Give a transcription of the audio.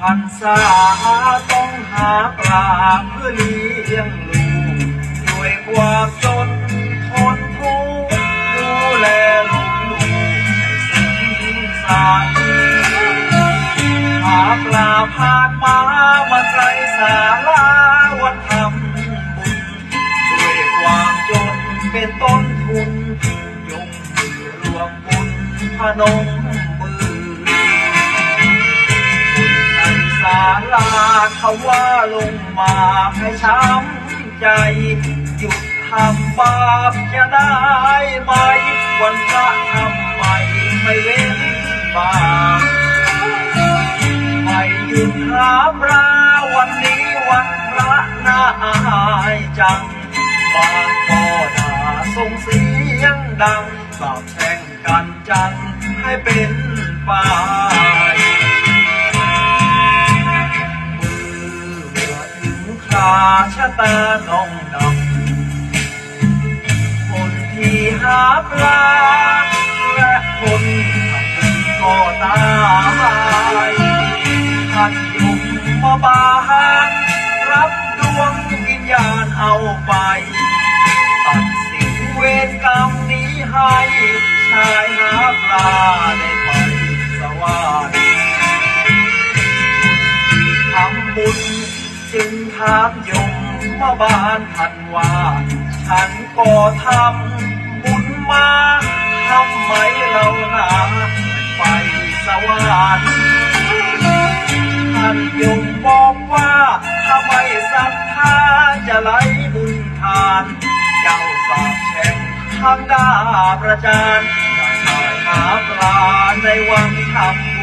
พันษาต้องหาปลาเพื่อเลี้ยงลูกด้วยความจนทนทุกข์ดูแลลูกให้สิ้นสายหาปลาผ่านมามาไกลสาลาวันทำบุญด้วยความจนเป็นต้นทุนยกมือรวมบุญพนม ว่าลงมาให้ช้ำใจ หยุดทำบาปจะได้ไหม วันพระทำไมไม่เว้นบาปไม่หยุดหาปลาวันนี้วันพระน่าอายจังบางก็ด่าส่งเสียงดังสาบแช่งกันจังให้เป็นไป ตาน้องดำคนที่หาปลา และคนทำบุญก็ตายท่านยมมาบานรับดวงวิญญาณเอาไปตัดสินเวรกรรมนี้ให้ชายหาปลาได้ไปสวรรค์ทำบุญจึงถามโยมมาบ้านทันว่าฉันก็ทำบุญมาทำไมเราหนาไปสวรรค์ท่านโยมบอกว่าถ้าไม่ศรัทธาจะไหลบุญทาน เจ้าสาบแช่งทางดาประจานจะชายหาปลาในวังทำบุญ